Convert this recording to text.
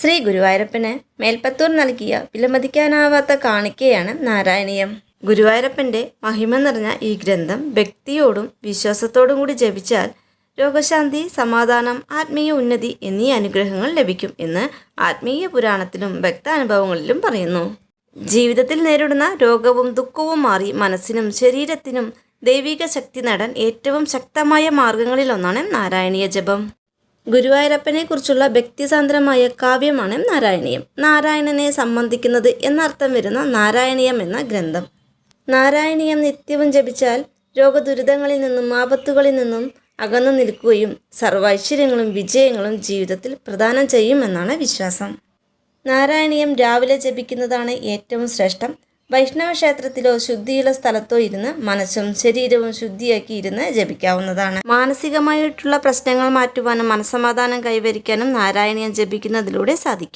ശ്രീ ഗുരുവായൂരപ്പന് മേൽപ്പത്തൂർ നൽകിയ വിലമതിക്കാനാവാത്ത കാണിക്കയാണ് നാരായണീയം. ഗുരുവായൂരപ്പന്റെ മഹിമ നിറഞ്ഞ ഈ ഗ്രന്ഥം ഭക്തിയോടും വിശ്വാസത്തോടും കൂടി ജപിച്ചാൽ രോഗശാന്തി സമാധാനം ആത്മീയ ഉന്നതി എന്നീ അനുഗ്രഹങ്ങൾ ലഭിക്കും എന്ന് ആത്മീയ പുരാണത്തിലും ഭക്താനുഭവങ്ങളിലും പറയുന്നു. ജീവിതത്തിൽ നേരിടുന്ന രോഗവും ദുഃഖവും മാറി മനസ്സിനും ശരീരത്തിനും ദൈവിക ശക്തി നേടാൻ ഏറ്റവും ശക്തമായ മാർഗങ്ങളിലൊന്നാണ് നാരായണീയ ജപം. ഗുരുവായൂരപ്പനെ കുറിച്ചുള്ള വ്യക്തിസാന്ദ്രമായ കാവ്യമാണ് നാരായണീയം. നാരായണനെ സംബന്ധിക്കുന്നത് എന്നർത്ഥം വരുന്ന നാരായണീയം എന്ന ഗ്രന്ഥം. നാരായണീയം നിത്യവും ജപിച്ചാൽ രോഗദുരിതങ്ങളിൽ നിന്നും ആപത്തുകളിൽ നിന്നും അകന്നു നിൽക്കുകയും സർവൈശ്വര്യങ്ങളും വിജയങ്ങളും ജീവിതത്തിൽ പ്രദാനം ചെയ്യുമെന്നാണ് വിശ്വാസം. നാരായണീയം രാവിലെ ജപിക്കുന്നതാണ് ഏറ്റവും ശ്രേഷ്ഠം. വൈഷ്ണവ ക്ഷേത്രത്തിലോ ശുദ്ധിയുള്ള സ്ഥലത്തോ ഇരുന്ന് മനസ്സും ശരീരവും ശുദ്ധിയാക്കി ഇരുന്ന് ജപിക്കാവുന്നതാണ്. മാനസികമായിട്ടുള്ള പ്രശ്നങ്ങൾ മാറ്റുവാനും മനസ്സമാധാനം കൈവരിക്കാനും നാരായണീയം ജപിക്കുന്നതിലൂടെ സാധിക്കും.